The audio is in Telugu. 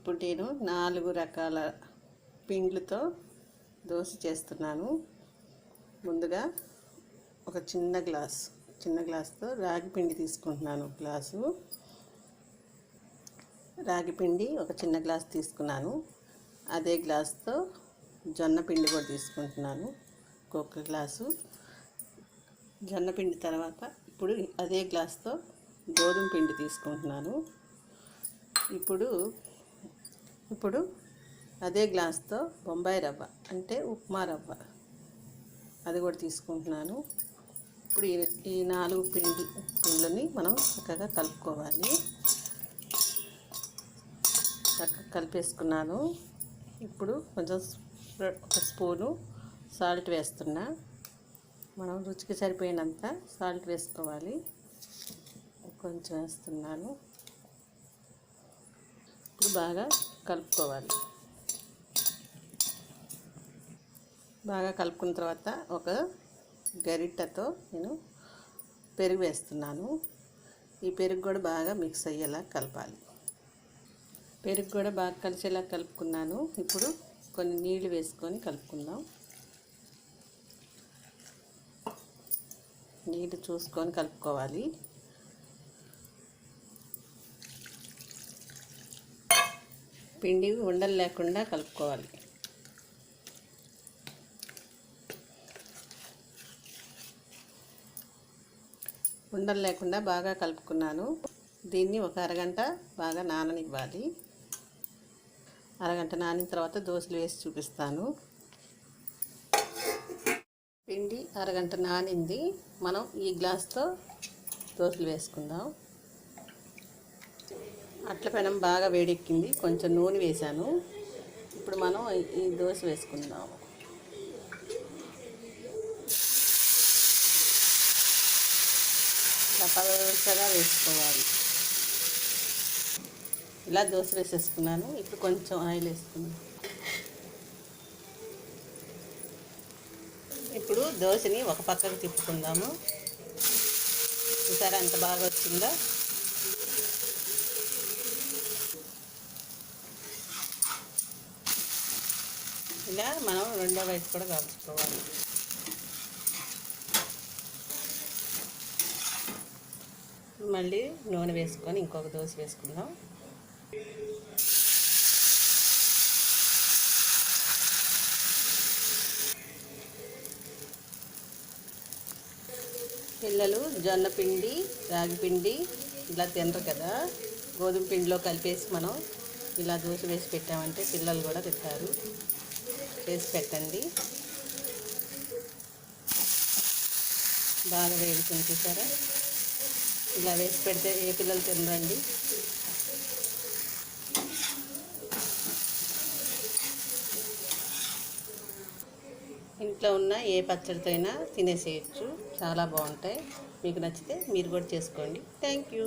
ఇప్పుడు నేను నాలుగు రకాల పిండ్లతో దోశ చేస్తున్నాను. ముందుగా ఒక చిన్న గ్లాస్ చిన్న గ్లాస్తో రాగి పిండి తీసుకుంటున్నాను. గ్లాసు రాగి పిండి ఒక చిన్న గ్లాస్ తీసుకున్నాను. అదే గ్లాస్తో జొన్న పిండి కూడా తీసుకుంటున్నాను. ఒక్కొక్క గ్లాసు జొన్న పిండి తర్వాత ఇప్పుడు అదే గ్లాస్తో గోధుమ పిండి తీసుకుంటున్నాను. ఇప్పుడు ఇప్పుడు అదే గ్లాస్తో బొంబాయి రవ్వ అంటే ఉప్మా రవ్వ. అది కూడా తీసుకుంటున్నాను. ఇప్పుడు ఈ నాలుగు పిండి పిండ్లని మనం చక్కగా కలుపుకోవాలి. చక్కగా కలిపేసుకున్నాను. ఇప్పుడు కొంచెం ఒక స్పూను సాల్ట్ వేస్తున్నా. మనం రుచికి సరిపోయినంత సాల్ట్ వేసుకోవాలి. కొంచెం వేస్తున్నాను. ఇప్పుడు బాగా కలుపుకోవాలి. బాగా కలుపుకున్న తర్వాత ఒక గరిటెతో నేను పెరుగు వేస్తున్నాను. ఈ పెరుగు కూడా బాగా మిక్స్ అయ్యేలా కలపాలి. పెరుగు కూడా బాగా కలిసేలా కలుపుకున్నాను. ఇప్పుడు కొన్ని నీళ్ళు వేసుకొని కలుపుకుందాం. నీళ్ళు చూసుకొని కలుపుకోవాలి. పిండి ఉండలు లేకుండా కలుపుకోవాలి. ఉండలు లేకుండా బాగా కలుపుకున్నాను. దీన్ని ఒక అరగంట బాగా నాననివ్వాలి. అరగంట నానిన తర్వాత దోశలు వేసి చూపిస్తాను. పిండి అరగంట నానింది. మనం ఈ గ్లాస్తో దోశలు వేసుకుందాం. అట్ల పెనం బాగా వేడెక్కింది. కొంచెం నూనె వేసాను ఇప్పుడు మనం ఈ దోశ వేసుకుందాము ఇలా పలసగా వేసుకోవాలి. ఇలా దోశ వేసేసుకున్నాను. ఇప్పుడు కొంచెం ఆయిల్ వేసుకున్నాను ఇప్పుడు దోశని ఒక పక్కకు తిప్పుకుందాము. చూసారా ఎంత బాగా వచ్చిందో? ఇలా మనం రెండో వైపు కూడా కాల్చుకోవాలి మళ్ళీ నూనె వేసుకొని ఇంకొక దోశ వేసుకుందాం. పిల్లలు జొన్న పిండి రాగి పిండి ఇలా తినరు కదా. గోధుమ పిండిలో కలిపేసి మనం ఇలా దోశ వేసి పెట్టామంటే పిల్లలు కూడా తింటారు. వేసి పెట్టండి. బాగా వేడుకుని చూసారా? ఇలా వేసి పెడితే ఏ పిల్లలు తినరండి. ఇంట్లో ఉన్న ఏ పచ్చడితో అయినా తినేసేయచ్చు. చాలా బాగుంటాయి. మీకు నచ్చితే మీరు కూడా చేసుకోండి. Thank you